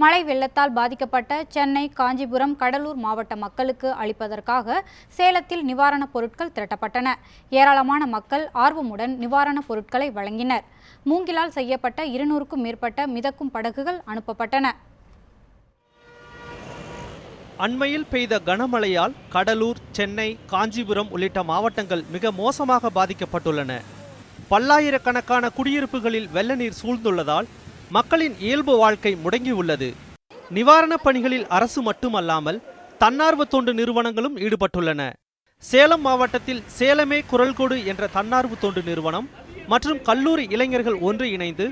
மழை வெள்ளத்தால் பாதிக்கப்பட்ட சென்னை காஞ்சிபுரம் கடலூர் மாவட்ட மக்களுக்கு அளிப்பதற்காக சேலத்தில் நிவாரணப் பொருட்கள் திரட்டப்பட்டன. ஏராளமான மக்கள் ஆர்வமுடன் நிவாரணப் பொருட்களை வழங்கினர். மூங்கிலால் செய்யப்பட்ட இருநூறுக்கும் மேற்பட்ட மிதக்கும் படகுகள் அனுப்பப்பட்டன. அண்மையில் பெய்த கனமழையால் கடலூர் சென்னை காஞ்சிபுரம் உள்ளிட்ட மாவட்டங்கள் மிக மோசமாக பாதிக்கப்பட்டுள்ளன. பல்லாயிரக்கணக்கான குடியிருப்புகளில் வெள்ள நீர் சூழ்ந்துள்ளதால் மக்களின் இயல்பு வாழ்க்கை முடங்கியுள்ளது நிவாரணப் பணிகளில் அரசு மட்டுமல்லாமல் தன்னார்வ தொண்டு நிறுவனங்களும் ஈடுபட்டுள்ளன. சேலம் மாவட்டத்தில் சேலமே குரல் கொடு என்ற தன்னார்வ தொண்டு நிறுவனம் மற்றும் கல்லூரி இளைஞர்கள் ஒன்று இணைந்து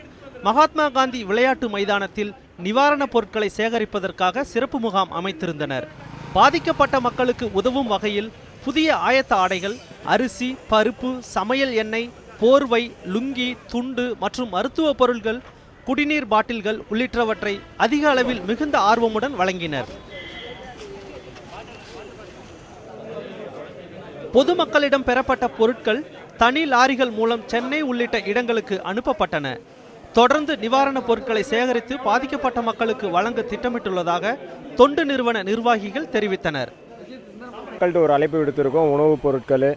மகாத்மா காந்தி விளையாட்டு மைதானத்தில் நிவாரணப் பொருட்களை சேகரிப்பதற்காக சிறப்பு முகாம் அமைத்திருந்தனர். பாதிக்கப்பட்ட மக்களுக்கு உதவும் வகையில் புதிய ஆயத்த ஆடைகள் அரிசி பருப்பு சமையல் எண்ணெய் போர்வை லுங்கி துண்டு மற்றும் மருத்துவ பொருட்கள் குடிநீர் பாட்டில்கள் உள்ளிட்டவற்றை அதிக அளவில் மிகுந்த ஆர்வமுடன் வழங்கினர். பொதுமக்களிடம் பெறப்பட்ட பொருட்கள் தனி லாரிகள் மூலம் சென்னை உள்ளிட்ட இடங்களுக்கு அனுப்பப்பட்டன. தொடர்ந்து நிவாரணப் பொருட்களை சேகரித்து பாதிக்கப்பட்ட மக்களுக்கு வழங்க திட்டமிட்டுள்ளதாக தொண்டு நிறுவன நிர்வாகிகள் தெரிவித்தனர். மக்கள்கிட்ட ஒரு அழைப்பு விடுத்திருக்கோம். உணவுப் பொருட்கள்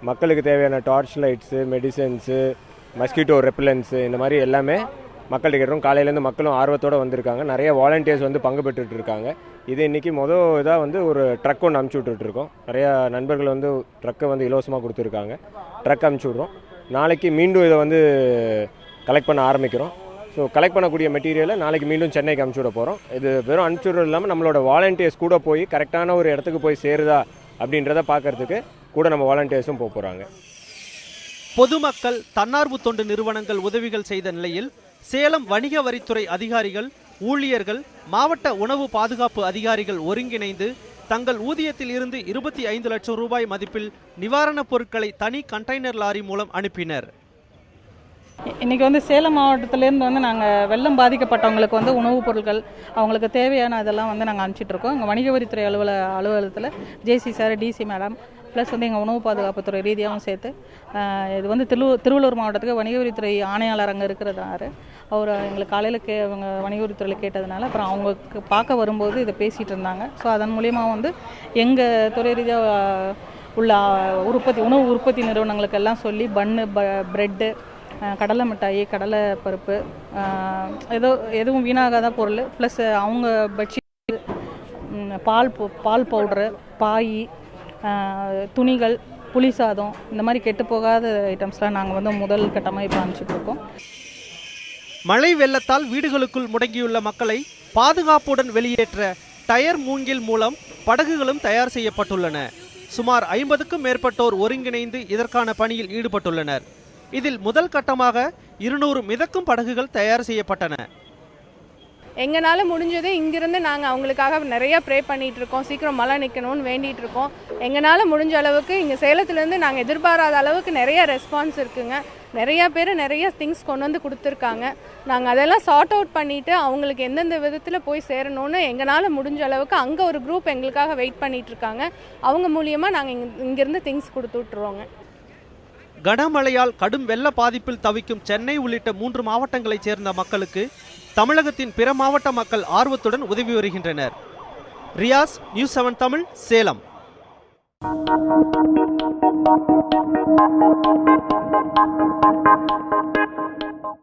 மக்களுக்கு தேவையான torch lights medicines mosquito repellents இந்த மாதிரி எல்லாமே மக்கள்கிட்ட கேட்டோம் காலையிலேருந்து மக்களும் ஆர்வத்தோடு வந்திருக்காங்க. நிறைய வாலண்டியர்ஸ் வந்து பங்கு பெற்றுட்டு இருக்காங்க இது இன்றைக்கி மொதல் இதாக வந்து ஒரு ட்ரக் ஒன்று அமுச்சு விட்டுட்ருக்கோம். நிறையா நண்பர்கள் வந்து ட்ரக்கை வந்து இலவசமாக கொடுத்துருக்காங்க. ட்ரக் அமுச்சு விட்றோம். நாளைக்கு மீண்டும் இதை வந்து கலெக்ட் பண்ண ஆரம்பிக்கிறோம். ஸோ கலெக்ட் பண்ணக்கூடிய மெட்டீரியலை நாளைக்கு மீண்டும் சென்னைக்கு அனுப்பிச்சி விட போகிறோம் இது வெறும் அனுப்பிச்சி விடுறது இல்லாமல் நம்மளோட வாலண்டியர்ஸ் கூட போய் கரெக்டான ஒரு இடத்துக்கு போய் சேருதா அப்படின்றத பார்க்கறதுக்கு கூட நம்ம வாலண்டியர்ஸும் போக போகிறாங்க பொதுமக்கள் தன்னார்வ தொண்டு நிறுவனங்கள் உதவிகள் செய்த நிலையில் சேலம் வணிக வரித்துறை அதிகாரிகள் ஊழியர்கள் மாவட்ட உணவு பாதுகாப்பு அதிகாரிகள் ஒருங்கிணைந்து தங்கள் ஊதியத்தில் இருந்து இருபத்தி ஐந்து லட்சம் ரூபாய் மதிப்பில் நிவாரணப் பொருட்களை தனி கண்டெய்னர் லாரி மூலம் அனுப்பினர். இன்றைக்கி வந்து சேலம் மாவட்டத்திலேருந்து வந்து நாங்கள் வெள்ளம் பாதிக்கப்பட்டவங்களுக்கு வந்து உணவுப் பொருட்கள் அவங்களுக்கு தேவையான இதெல்லாம் வந்து நாங்கள் அனுப்பிச்சிட்ருக்கோம் இங்கே வணிக வரித்துறை அலுவல அலுவலகத்தில் JC sir DC madam plus வந்து எங்கள் உணவு பாதுகாப்புத்துறை ரீதியாகவும் சேர்த்து இது வந்து திரு திருவள்ளூர் மாவட்டத்துக்கு வணிகவரித்துறை ஆணையாளர் அங்கே இருக்கிறதாரு. அவர் எங்களுக்கு காலையில் கே அவங்க வணிகவரித்துறையில் கேட்டதுனால அப்புறம் அவங்க பார்க்க வரும்போது இதை பேசிகிட்டு இருந்தாங்க. ஸோ அதன் மூலிமா வந்து எங்கள் துறை ரீதியாக உள்ள உற்பத்தி உணவு உற்பத்தி நிறுவனங்களுக்கு எல்லாம் சொல்லி பன்னு ப ப்ரெட்டு கடலை மிட்டாயி கடலை பருப்பு ஏதோ எதுவும் வீணாகாத பொருள். ப்ளஸ் அவங்க பெட்ஷீட் பால் பால் பவுட்ரு பாய் துணிகள் புளி சாதம் இந்த மாதிரி கெட்டு போகாத ஐட்டம்ஸ்லாம் நாங்கள் வந்து முதல் கட்டமாக இப்போ அனுப்பிச்சிட்ருக்கோம் மழை வெள்ளத்தால் வீடுகளுக்குள் முடங்கியுள்ள மக்களை பாதுகாப்புடன் வெளியேற்ற டயர் மூங்கில் மூலம் படகுகளும் தயார் செய்யப்பட்டுள்ளன. சுமார் ஐம்பதுக்கும் மேற்பட்டோர் ஒருங்கிணைந்து இதற்கான பணியில் ஈடுபட்டுள்ளனர். இதில் முதல் கட்டமாக இருநூறு மிதக்கும் படகுகள் தயார் செய்யப்பட்டன. எங்களால் முடிஞ்சது இங்கிருந்து நாங்கள் அவங்களுக்காக நிறையா ப்ரே பண்ணிகிட்டு இருக்கோம். சீக்கிரம் மழை நிற்கணும்னு வேண்டிகிட்டு இருக்கோம். எங்களால் முடிஞ்ச அளவுக்கு இங்கே சேலத்துலேருந்து நாங்கள் எதிர்பாராத அளவுக்கு நிறைய ரெஸ்பான்ஸ் இருக்குங்க. நிறையா பேர் நிறைய திங்ஸ் கொண்டு வந்து கொடுத்துருக்காங்க. நாங்கள் அதெல்லாம் சார்ட் அவுட் பண்ணிவிட்டு அவங்களுக்கு எந்தெந்த விதத்தில் போய் சேரணும்னு எங்களால் முடிஞ்ச அளவுக்கு அங்கே ஒரு குரூப் எங்களுக்காக வெயிட் பண்ணிகிட்ருக்காங்க அவங்க மூலியமாக நாங்கள் இங்கே இங்கேருந்து திங்ஸ் கொடுத்து விட்ருவோங்க கனமழையால் கடும் வெள்ள பாதிப்பில் தவிக்கும் சென்னை உள்ளிட்ட மூன்று மாவட்டங்களைச் சேர்ந்த மக்களுக்கு தமிழகத்தின் பிற மாவட்ட மக்கள் ஆர்வத்துடன் உதவி வருகின்றனர். Riyas news seven Tamil Salem.